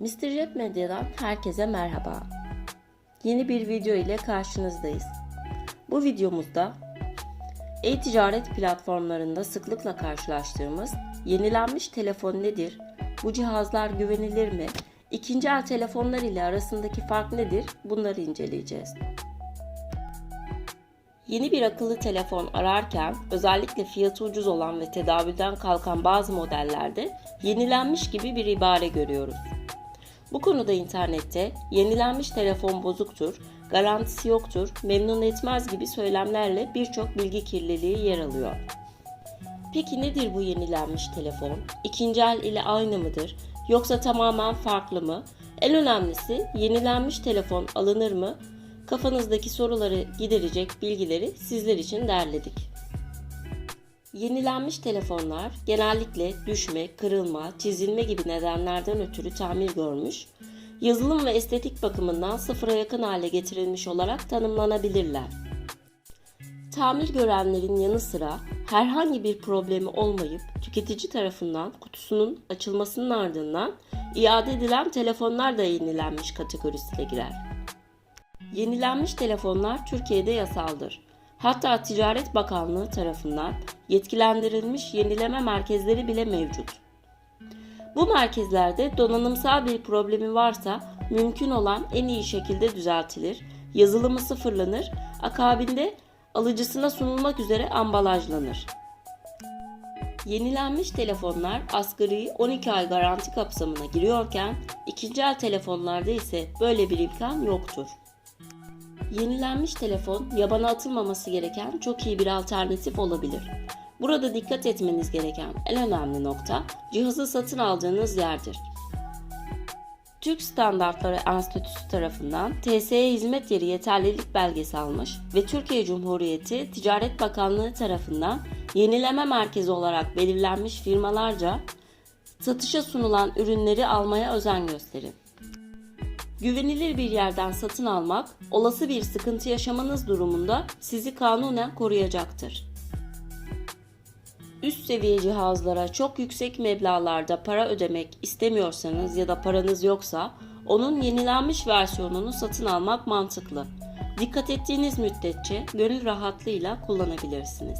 Mr. Jet Medya'dan herkese merhaba. Yeni bir video ile karşınızdayız. Bu videomuzda e-ticaret platformlarında sıklıkla karşılaştığımız yenilenmiş telefon nedir? Bu cihazlar güvenilir mi? İkinci el telefonlar ile arasındaki fark nedir? Bunları inceleyeceğiz. Yeni bir akıllı telefon ararken özellikle fiyatı ucuz olan ve tedavülden kalkan bazı modellerde yenilenmiş gibi bir ibare görüyoruz. Bu konuda internette yenilenmiş telefon bozuktur, garantisi yoktur, memnun etmez gibi söylemlerle birçok bilgi kirliliği yer alıyor. Peki nedir bu yenilenmiş telefon? İkinci el ile aynı mıdır? Yoksa tamamen farklı mı? En önemlisi yenilenmiş telefon alınır mı? Kafanızdaki soruları giderecek bilgileri sizler için derledik. Yenilenmiş telefonlar genellikle düşme, kırılma, çizilme gibi nedenlerden ötürü tamir görmüş, yazılım ve estetik bakımından sıfıra yakın hale getirilmiş olarak tanımlanabilirler. Tamir görenlerin yanı sıra herhangi bir problemi olmayıp tüketici tarafından kutusunun açılmasının ardından iade edilen telefonlar da yenilenmiş kategorisine girer. Yenilenmiş telefonlar Türkiye'de yasaldır. Hatta Ticaret Bakanlığı tarafından yetkilendirilmiş yenileme merkezleri bile mevcut. Bu merkezlerde donanımsal bir problemi varsa mümkün olan en iyi şekilde düzeltilir, yazılımı sıfırlanır, akabinde alıcısına sunulmak üzere ambalajlanır. Yenilenmiş telefonlar asgari 12 ay garanti kapsamına giriyorken ikinci el telefonlarda ise böyle bir imkan yoktur. Yenilenmiş telefon yabana atılmaması gereken çok iyi bir alternatif olabilir. Burada dikkat etmeniz gereken en önemli nokta cihazı satın aldığınız yerdir. Türk Standartları Enstitüsü tarafından TSE hizmet yeri yeterlilik belgesi almış ve Türkiye Cumhuriyeti Ticaret Bakanlığı tarafından yenileme merkezi olarak belirlenmiş firmalarca satışa sunulan ürünleri almaya özen gösterin. Güvenilir bir yerden satın almak, olası bir sıkıntı yaşamanız durumunda sizi kanunen koruyacaktır. Üst seviye cihazlara çok yüksek meblağlarda para ödemek istemiyorsanız ya da paranız yoksa onun yenilenmiş versiyonunu satın almak mantıklı. Dikkat ettiğiniz müddetçe gönül rahatlığıyla kullanabilirsiniz.